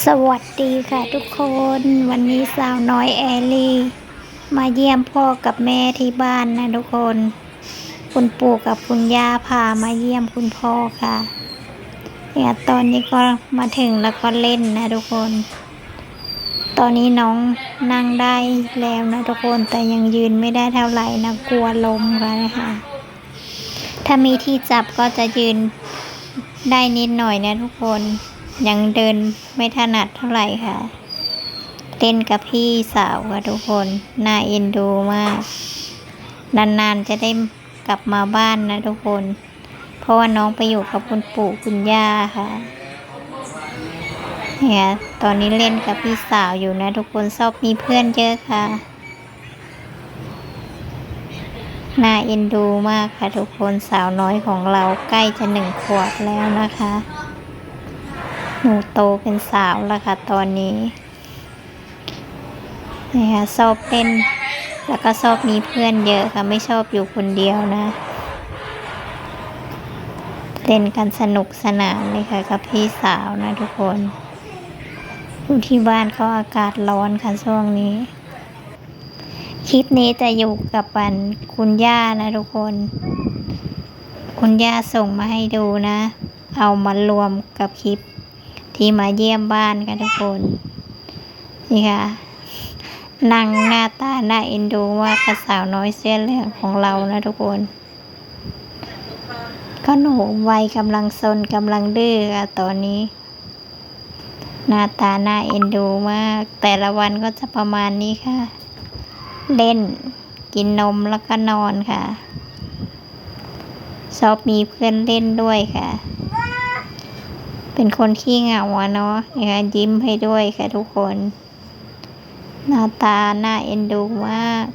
สวัสดีค่ะทุกคนวันนี้สาวน้อยแอลลี่มาเยี่ยมพ่อกับแม่ที่บ้านนะทุกคน คุณปู่กับคุณย่าพามาเยี่ยมคุณพ่อค่ะเนี่ยตอนนี้ก็มาถึงแล้วก็เล่นนะทุกคน ตอนนี้น้องนั่งได้แล้วนะทุกคนแต่ยังยืนไม่ได้เท่าไหร่นะกลัวล้มค่ะนะคะถ้ามีที่จับก็จะยืนได้นิดหน่อยนะทุกคน ยังเดินไม่ถนัดเท่าไหร่ค่ะ เล่นกับพี่สาวค่ะทุกคน น่าเอ็นดูมาก นานๆจะได้กลับมาบ้านนะทุกคน เพราะว่าน้องไปอยู่กับคุณปู่คุณย่าค่ะเนี่ยตอนนี้เล่นกับพี่สาวอยู่นะ ทุกคนชอบมีเพื่อนเยอะค่ะ น่าเอ็นดูมากค่ะทุกคนสาวน้อยของเราใกล้จะหนึ่งขวบแล้วนะคะ หนูโตเป็นสาวแล้วค่ะตอนนี้นี่ค่ะชอบเล่นแล้วก็ชอบมีเพื่อนเยอะค่ะไม่ชอบอยู่คนเดียวนะเล่นกันสนุกสนานเลยค่ะกับพี่สาวนะทุกคนอยู่ที่บ้านก็อากาศร้อนค่ะช่วงนี้ คลิปนี้จะอยู่กับปันคุณย่านะทุกคน คุณย่าส่งมาให้ดูนะ เอามารวมกับคลิป ที่มาเยี่ยมบ้านกันทุกคน นี่ค่ะนั่งหน้าตาหน้าเอ็นดูว่ากสาวน้อยเสื้อเหลืองของเรานะทุกคน ก็หนูวัยกำลังซนกำลังดื้อค่ะตอนนี้ หน้าตาหน้าเอ็นดูมาก แต่ละวันก็จะประมาณนี้ค่ะ เล่นกินนมแล้วก็นอนค่ะ ชอบมีเพื่อนเล่นด้วยค่ะ เป็นคนขี้เหงาอะเนาะเนี่ยยิ้มให้ด้วยค่ะทุกคน หน้าตาหน้าเอ็นดูมาก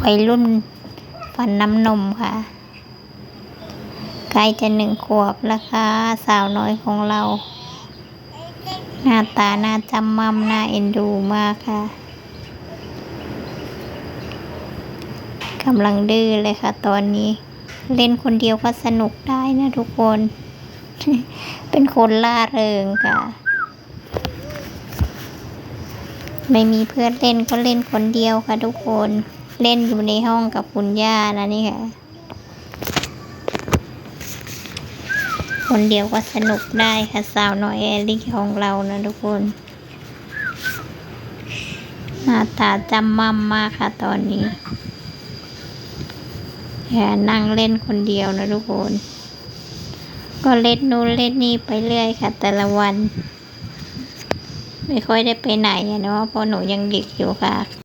วัยรุ่นฟันน้ำนมค่ะใกล้จะหนึ่งขวบแล้วค่ะ สาวน้อยของเรา หน้าตาหน้าจำมั่มหน้าเอ็นดูมากค่ะกำลังดื้อเลยค่ะตอนนี้ เล่นคนเดียวก็สนุกได้นะทุกคน เป็นคนล่าเริงค่ะ ไม่มีเพื่อนเล่นก็เล่นคนเดียวค่ะทุกคน เล่นอยู่ในห้องกับคุณย่านะนี่ค่ะ คนเดียวก็สนุกได้ค่ะสาวน้อยแอลลี่ของเรานะทุกคน หน้าตาจำมั่มมากค่ะตอนนี้แค่นั่งเล่นคนเดียวนะทุกคน ก็เล่นนู้นเล่นนี่ไปเรื่อยค่ะ แต่ละวัน ไม่ค่อยได้ไปไหนอะเนาะเพราะหนูยังเด็กอยู่ค่ะ